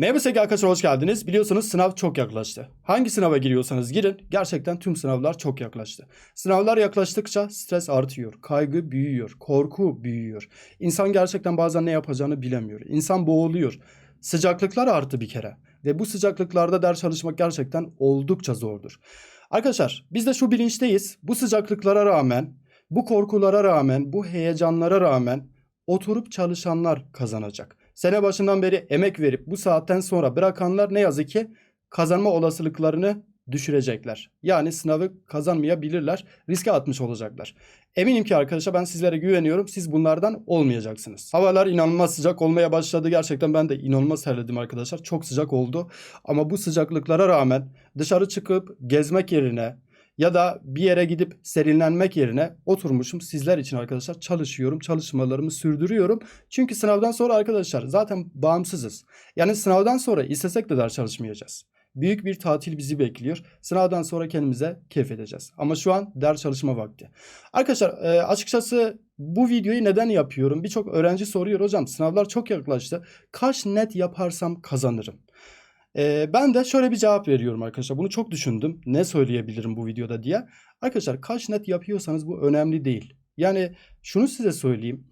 Sevgili arkadaşlar hoş geldiniz. Biliyorsunuz sınav çok yaklaştı. Hangi sınava giriyorsanız girin gerçekten tüm sınavlar çok yaklaştı. Sınavlar yaklaştıkça stres artıyor, kaygı büyüyor, korku büyüyor. İnsan gerçekten bazen ne yapacağını bilemiyor. İnsan boğuluyor. Sıcaklıklar arttı bir kere ve bu sıcaklıklarda ders çalışmak gerçekten oldukça zordur. Arkadaşlar biz de şu bilinçteyiz. Bu sıcaklıklara rağmen, bu korkulara rağmen, bu heyecanlara rağmen oturup çalışanlar kazanacak. Sene başından beri emek verip bu saatten sonra bırakanlar ne yazık ki kazanma olasılıklarını düşürecekler. Yani sınavı kazanmayabilirler, riske atmış olacaklar. Eminim ki arkadaşlar ben sizlere güveniyorum. Siz bunlardan olmayacaksınız. Havalar inanılmaz sıcak olmaya başladı. Gerçekten ben de inanılmaz terledim arkadaşlar. Çok sıcak oldu. Ama bu sıcaklıklara rağmen dışarı çıkıp gezmek yerine ya da bir yere gidip serinlenmek yerine oturmuşum sizler için arkadaşlar çalışıyorum. Çalışmalarımı sürdürüyorum. Çünkü sınavdan sonra arkadaşlar zaten bağımsızız. Yani sınavdan sonra istesek de ders çalışmayacağız. Büyük bir tatil bizi bekliyor. Sınavdan sonra kendimize keyif edeceğiz. Ama şu an ders çalışma vakti. Arkadaşlar e, açıkçası bu videoyu neden yapıyorum? Birçok öğrenci soruyor hocam sınavlar çok yaklaştı. Kaç net yaparsam kazanırım? Ee, ben de şöyle bir cevap veriyorum arkadaşlar. Bunu çok düşündüm. Ne söyleyebilirim bu videoda diye. Arkadaşlar kaç net yapıyorsanız bu önemli değil. Yani şunu size söyleyeyim.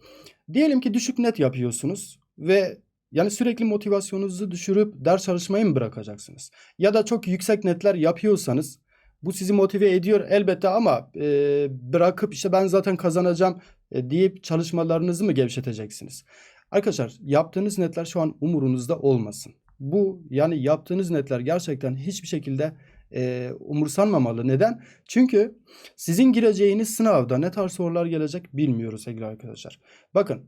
Diyelim ki düşük net yapıyorsunuz ve yani sürekli motivasyonunuzu düşürüp ders çalışmayı mı bırakacaksınız? Ya da çok yüksek netler yapıyorsanız bu sizi motive ediyor elbette ama e, bırakıp işte ben zaten kazanacağım e, deyip çalışmalarınızı mı gevşeteceksiniz? Arkadaşlar yaptığınız netler şu an umurunuzda olmasın. Bu yani yaptığınız netler gerçekten hiçbir şekilde e, umursanmamalı. Neden? Çünkü sizin gireceğiniz sınavda ne tarz sorular gelecek bilmiyoruz sevgili arkadaşlar. Bakın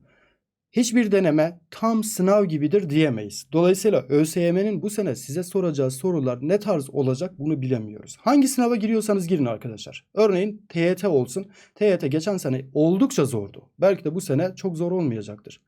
hiçbir deneme tam sınav gibidir diyemeyiz. Dolayısıyla ÖSYM'nin bu sene size soracağı sorular ne tarz olacak bunu bilemiyoruz. Hangi sınava giriyorsanız girin arkadaşlar. Örneğin TYT olsun. TYT geçen sene oldukça zordu. Belki de bu sene çok zor olmayacaktır.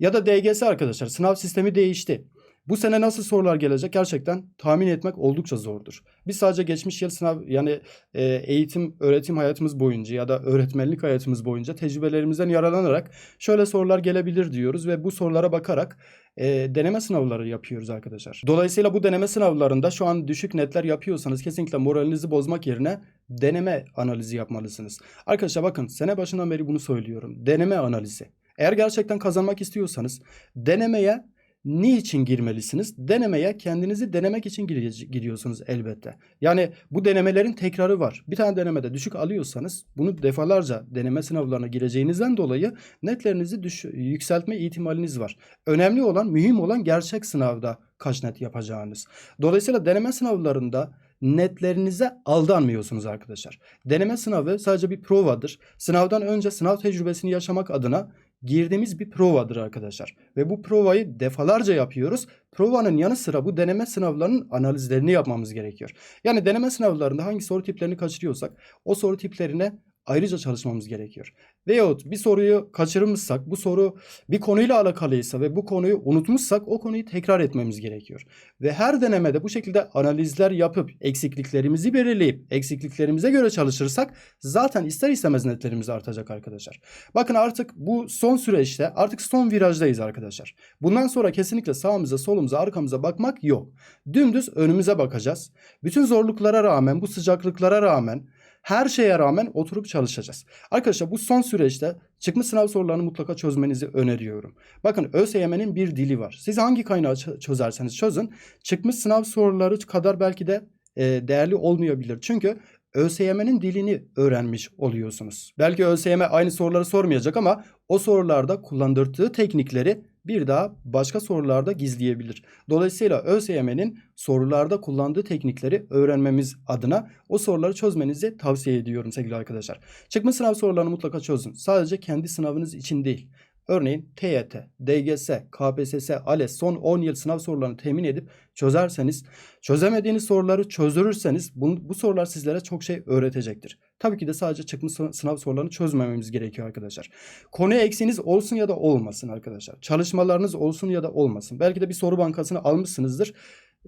Ya da DGS arkadaşlar sınav sistemi değişti. Bu sene nasıl sorular gelecek gerçekten tahmin etmek oldukça zordur. Biz sadece geçmiş yıl sınav yani e, eğitim öğretim hayatımız boyunca ya da öğretmenlik hayatımız boyunca tecrübelerimizden yararlanarak şöyle sorular gelebilir diyoruz ve bu sorulara bakarak e, deneme sınavları yapıyoruz arkadaşlar. Dolayısıyla bu deneme sınavlarında şu an düşük netler yapıyorsanız kesinlikle moralinizi bozmak yerine deneme analizi yapmalısınız. Arkadaşlar bakın sene başından beri bunu söylüyorum. Deneme analizi. Eğer gerçekten kazanmak istiyorsanız denemeye Niçin girmelisiniz? Denemeye kendinizi denemek için giriyorsunuz elbette. Yani bu denemelerin tekrarı var. Bir tane denemede düşük alıyorsanız bunu defalarca deneme sınavlarına gireceğinizden dolayı netlerinizi düş- yükseltme ihtimaliniz var. Önemli olan, mühim olan gerçek sınavda kaç net yapacağınız. Dolayısıyla deneme sınavlarında netlerinize aldanmıyorsunuz arkadaşlar. Deneme sınavı sadece bir provadır. Sınavdan önce sınav tecrübesini yaşamak adına girdiğimiz bir provadır arkadaşlar. Ve bu provayı defalarca yapıyoruz. Provanın yanı sıra bu deneme sınavlarının analizlerini yapmamız gerekiyor. Yani deneme sınavlarında hangi soru tiplerini kaçırıyorsak o soru tiplerine ayrıca çalışmamız gerekiyor. Veyahut bir soruyu kaçırmışsak, bu soru bir konuyla alakalıysa ve bu konuyu unutmuşsak o konuyu tekrar etmemiz gerekiyor. Ve her denemede bu şekilde analizler yapıp eksikliklerimizi belirleyip eksikliklerimize göre çalışırsak zaten ister istemez netlerimiz artacak arkadaşlar. Bakın artık bu son süreçte artık son virajdayız arkadaşlar. Bundan sonra kesinlikle sağımıza, solumuza, arkamıza bakmak yok. Dümdüz önümüze bakacağız. Bütün zorluklara rağmen, bu sıcaklıklara rağmen her şeye rağmen oturup çalışacağız. Arkadaşlar bu son süreçte çıkmış sınav sorularını mutlaka çözmenizi öneriyorum. Bakın ÖSYM'nin bir dili var. Siz hangi kaynağı çözerseniz çözün çıkmış sınav soruları kadar belki de e, değerli olmayabilir. Çünkü ÖSYM'nin dilini öğrenmiş oluyorsunuz. Belki ÖSYM aynı soruları sormayacak ama o sorularda kullandırdığı teknikleri bir daha başka sorularda gizleyebilir. Dolayısıyla ÖSYM'nin sorularda kullandığı teknikleri öğrenmemiz adına o soruları çözmenizi tavsiye ediyorum sevgili arkadaşlar. Çıkmış sınav sorularını mutlaka çözün. Sadece kendi sınavınız için değil. Örneğin TYT, DGS, KPSS, ALES son 10 yıl sınav sorularını temin edip çözerseniz, çözemediğiniz soruları çözdürürseniz bu, bu sorular sizlere çok şey öğretecektir. Tabii ki de sadece çıkmış sınav sorularını çözmememiz gerekiyor arkadaşlar. Konuya eksiğiniz olsun ya da olmasın arkadaşlar. Çalışmalarınız olsun ya da olmasın. Belki de bir soru bankasını almışsınızdır.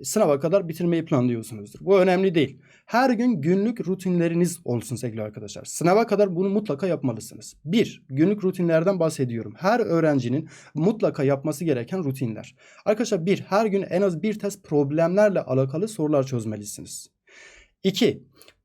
Sınava kadar bitirmeyi planlıyorsunuzdur. Bu önemli değil. Her gün günlük rutinleriniz olsun sevgili arkadaşlar. Sınava kadar bunu mutlaka yapmalısınız. Bir, günlük rutinlerden bahsediyorum. Her öğrencinin mutlaka yapması gereken rutinler. Arkadaşlar bir, her gün en az bir test problemlerle alakalı sorular çözmelisiniz. İki,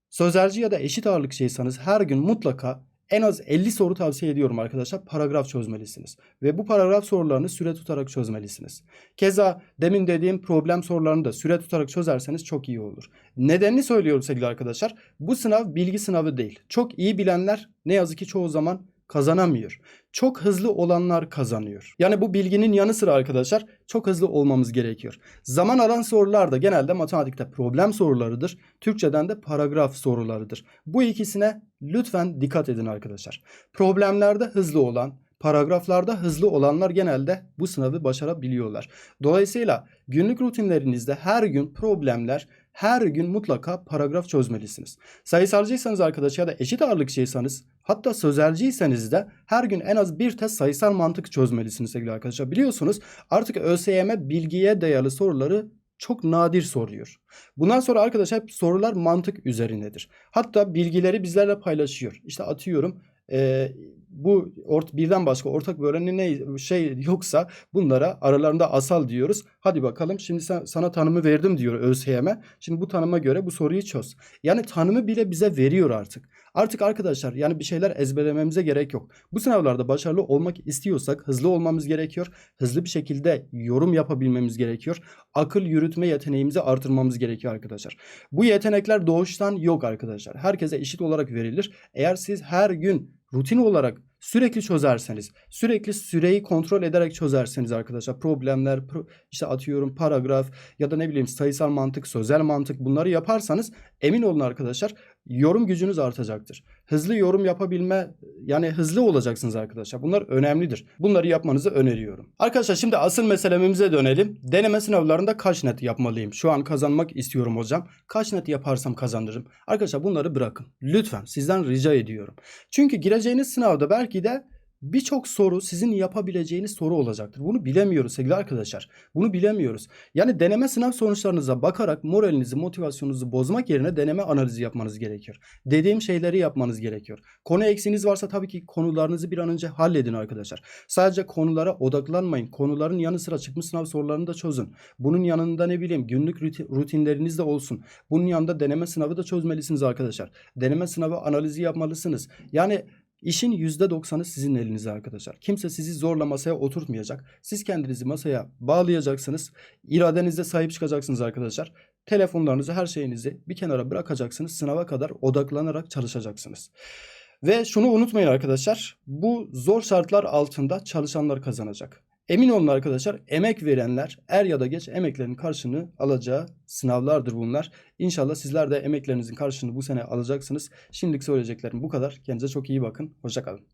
sözelci ya da eşit ağırlık şeysanız her gün mutlaka en az 50 soru tavsiye ediyorum arkadaşlar. Paragraf çözmelisiniz. Ve bu paragraf sorularını süre tutarak çözmelisiniz. Keza demin dediğim problem sorularını da süre tutarak çözerseniz çok iyi olur. Nedenini söylüyorum sevgili arkadaşlar. Bu sınav bilgi sınavı değil. Çok iyi bilenler ne yazık ki çoğu zaman kazanamıyor. Çok hızlı olanlar kazanıyor. Yani bu bilginin yanı sıra arkadaşlar çok hızlı olmamız gerekiyor. Zaman alan sorular da genelde matematikte problem sorularıdır. Türkçeden de paragraf sorularıdır. Bu ikisine lütfen dikkat edin arkadaşlar. Problemlerde hızlı olan, paragraflarda hızlı olanlar genelde bu sınavı başarabiliyorlar. Dolayısıyla günlük rutinlerinizde her gün problemler, her gün mutlaka paragraf çözmelisiniz. Sayısalcıysanız arkadaşlar ya da eşit ağırlıkçıysanız hatta sözelciyseniz de her gün en az bir test sayısal mantık çözmelisiniz sevgili arkadaşlar. Biliyorsunuz artık ÖSYM bilgiye dayalı soruları çok nadir soruyor. Bundan sonra arkadaşlar hep sorular mantık üzerinedir. Hatta bilgileri bizlerle paylaşıyor. İşte atıyorum e, bu ort birden başka ortak böleni ne şey yoksa bunlara aralarında asal diyoruz. Hadi bakalım şimdi sen, sana tanımı verdim diyor ÖSYM. Şimdi bu tanıma göre bu soruyu çöz. Yani tanımı bile bize veriyor artık. Artık arkadaşlar yani bir şeyler ezberlememize gerek yok. Bu sınavlarda başarılı olmak istiyorsak hızlı olmamız gerekiyor. Hızlı bir şekilde yorum yapabilmemiz gerekiyor. Akıl yürütme yeteneğimizi artırmamız gerekiyor arkadaşlar. Bu yetenekler doğuştan yok arkadaşlar. Herkese eşit olarak verilir. Eğer siz her gün rutin olarak sürekli çözerseniz, sürekli süreyi kontrol ederek çözerseniz arkadaşlar problemler, pro- işte atıyorum paragraf ya da ne bileyim sayısal mantık, sözel mantık bunları yaparsanız emin olun arkadaşlar yorum gücünüz artacaktır. Hızlı yorum yapabilme yani hızlı olacaksınız arkadaşlar. Bunlar önemlidir. Bunları yapmanızı öneriyorum. Arkadaşlar şimdi asıl meselemize dönelim. Deneme sınavlarında kaç net yapmalıyım? Şu an kazanmak istiyorum hocam. Kaç net yaparsam kazanırım? Arkadaşlar bunları bırakın. Lütfen sizden rica ediyorum. Çünkü gireceğiniz sınavda belki de birçok soru sizin yapabileceğiniz soru olacaktır. Bunu bilemiyoruz sevgili arkadaşlar. Bunu bilemiyoruz. Yani deneme sınav sonuçlarınıza bakarak moralinizi, motivasyonunuzu bozmak yerine deneme analizi yapmanız gerekiyor. Dediğim şeyleri yapmanız gerekiyor. Konu eksiğiniz varsa tabii ki konularınızı bir an önce halledin arkadaşlar. Sadece konulara odaklanmayın. Konuların yanı sıra çıkmış sınav sorularını da çözün. Bunun yanında ne bileyim günlük rutin- rutinleriniz de olsun. Bunun yanında deneme sınavı da çözmelisiniz arkadaşlar. Deneme sınavı analizi yapmalısınız. Yani İşin %90'ı sizin elinizde arkadaşlar. Kimse sizi zorla masaya oturtmayacak. Siz kendinizi masaya bağlayacaksınız. İradenizde sahip çıkacaksınız arkadaşlar. Telefonlarınızı, her şeyinizi bir kenara bırakacaksınız. Sınava kadar odaklanarak çalışacaksınız. Ve şunu unutmayın arkadaşlar. Bu zor şartlar altında çalışanlar kazanacak. Emin olun arkadaşlar emek verenler er ya da geç emeklerinin karşılığını alacağı sınavlardır bunlar. İnşallah sizler de emeklerinizin karşılığını bu sene alacaksınız. Şimdilik söyleyeceklerim bu kadar. Kendinize çok iyi bakın. Hoşçakalın.